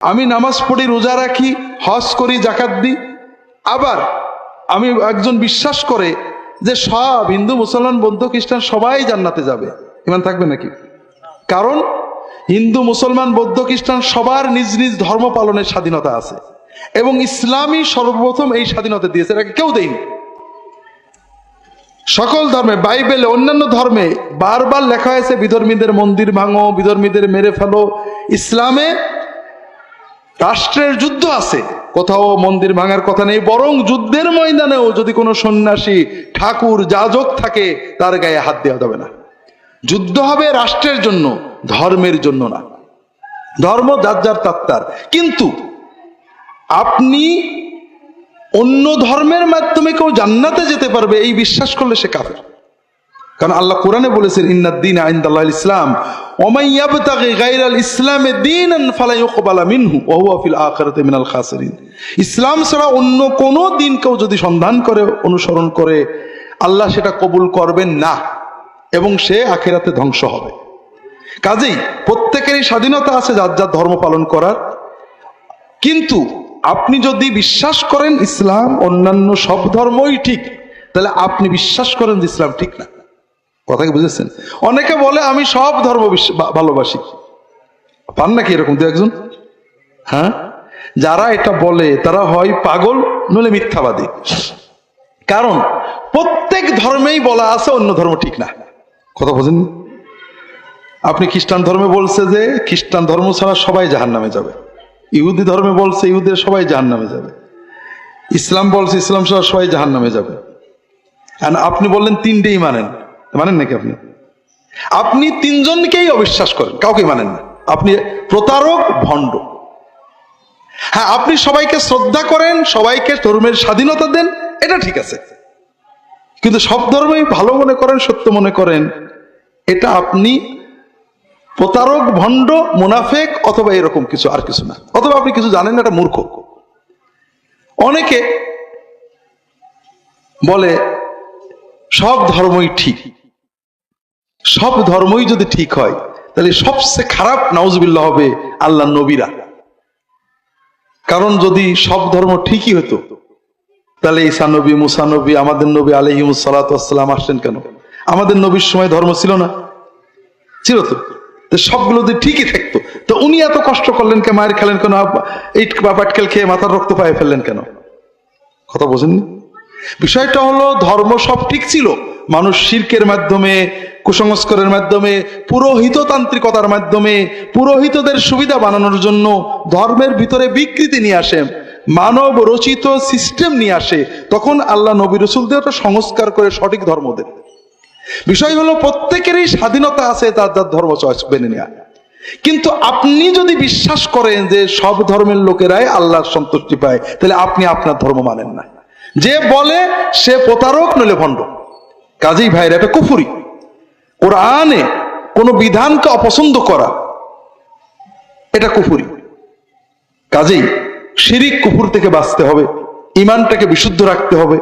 আমি নামাজ পড়ি, রোজা রাখি, হজ করি জাকাত দিই। আবার আমি একজন বিশ্বাস করে যে সব হিন্দু, মুসলমান, বৌদ্ধ, খ্রিস্টান সবাই জান্নাতে যাবে। ইমান থাকবে নাকি? কারণ হিন্দু, মুসলমান, বৌদ্ধ, খ্রিস্টান সবার নিজ নিজ ধর্ম পালনের স্বাধীনতা আছে। এবং ইসলামই সর্বপ্রথম এই স্বাধীনতা দিয়েছে, এটাকে কেউ দেয়নি। সকল ধর্মে, বাইবেলে, অন্যান্য ধর্মে বারবার লেখা হয়েছে, বিধর্মীদের মন্দির ভাঙো, বিধর্মীদের মেরে ফেলো। ইসলামে রাষ্ট্রের যুদ্ধ আছে। কোথাও মন্দির ভাঙার কথা নেই, বরং যুদ্ধের ময়দানেও যদি কোনো সন্ন্যাসী, ঠাকুর, যাজক থাকে, তার গায়ে হাত দেওয়া যাবে না। যুদ্ধ হবে রাষ্ট্রের জন্য, ধর্মের জন্য না। ধর্ম যার যার তাত্তার কিন্তু আপনি অন্য ধর্মের মাধ্যমে কেউ জান্নাতে যেতে পারবে, এই বিশ্বাস করলে সে কাফের। কারণ আল্লাহ কোরআনে বলেছেন ইন্নাদ্দিন আইন্দাল্লাহ ইসলাম ওমাইয়াবতাগি গায়রাল ইসলামে দীনান ফালা ইউকবালা মিনহু ওয়া হুয়া ফিল আখিরাতি মিনাল খাসিরিন। ইসলাম ছাড়া অন্য কোন দিন কেউ যদি সন্ধান করে, অনুসরণ করে, আল্লাহ সেটা কবুল করবেন না, এবং সে আখিরাতে ধ্বংস হবে। কাজেই প্রত্যেকেরই স্বাধীনতা আছে যার যার ধর্ম পালন করার। কিন্তু আপনি যদি বিশ্বাস করেন ইসলাম অন্যান্য সব ধর্মই ঠিক, তাহলে আপনি বিশ্বাস করেন যে ইসলাম ঠিক না। কথা কি বুঝেছেন? অনেকে বলে, আমি সব ধর্ম ভালোবাসি। পান নাকি এরকম দু একজন? হ্যাঁ? যারা এটা বলে, তারা হয় পাগল নলে মিথ্যাবাদী। কারণ, প্রত্যেক ধর্মেই বলা আছে অন্য ধর্ম ঠিক না। কথা বোঝেন আপনি খ্রিস্টান ধর্মে বলছে যে, খ্রিস্টান ধর্ম ছাড়া সবাই জাহান নামে যাবে। ইহুদি ধর্মে বলছে, ইহুদের সবাই জাহান নামে যাবে। ইসলাম বলছে, ইসলাম ছাড়া সবাই জাহান নামে যাবে আপনি বললেন, তিনটেই মানেন। মানেন নাকি আপনি? আপনি তিনজনকেই অবিশ্বাস করেন কাউকে মানেন না। আপনি প্রতারক, ভণ্ড। হ্যাঁ আপনি সবাইকে শ্রদ্ধা করেন, সবাইকে ধর্মের স্বাধীনতা দেন, এটা ঠিক আছে। কিন্তু সব ধর্মই ভালো মনে করেন, সত্য মনে করেন, এটা আপনি প্রতারক, ভণ্ড, মুনাফেক অথবা এরকম কিছু আর কিছু না। অথবা আপনি কিছু জানেন না, এটা মূর্খ। অনেকে বলে সব ধর্মই ঠিক। সব ধর্মই যদি ঠিক হয়, তাহলে সবচেয়ে খারাপ নাউজবিল্লা হবে আল্লাহ নবীরা। কারণ যদি সব ধর্ম ঠিকই হতো, তাহলে ঈসা নবী, মুসা নবী, আমাদের নবী আলহিমসালাম আসছেন কেন? আমাদের নবীর সময় ধর্ম ছিল না। ছিল তো? সবগুলো যদি ঠিকই থাকতো, তো উনি এত কষ্ট করলেন কে, মায়ের খেলেন কেন বা পাটকেল খেয়ে মাথার রক্ত পায়ে ফেললেন কেন? কথা বোঝেননি? বিষয়টা হলো, ধর্ম সব ঠিক ছিল। মানুষ শির্কের মাধ্যমে, কুসংস্কারের মাধ্যমে, পুরোহিততান্ত্রিকতার মাধ্যমে, পুরোহিতদের সুবিধা বানানোর জন্য ধর্মের ভিতরে বিকৃতি নিয়ে আসে, মানব রচিত সিস্টেম নিয়ে আসে। তখন আল্লাহ নবী রসুলদের ওটা সংস্কার করে সঠিক ধর্ম দেন। বিষয় হলো, প্রত্যেকেরই স্বাধীনতা আছে, তার তার ধর্ম চয়েস মেনে নেওয়া কিন্তু আপনি যদি বিশ্বাস করেন যে সব ধর্মের লোকেরাই আল্লাহর সন্তুষ্টি পায়, তাহলে আপনি আপনার ধর্ম মানেন না। যে বলে সে প্রতারক নলে ভণ্ড। কাজেই ভাইরা, এটা কুফুরি। কোরআনে কোনো বিধানকে অপছন্দ করা, এটা কুফুরি। কাজেই শিরিক কুফুর থেকে বাঁচতে হবে ইমানটাকে বিশুদ্ধ রাখতে হবে।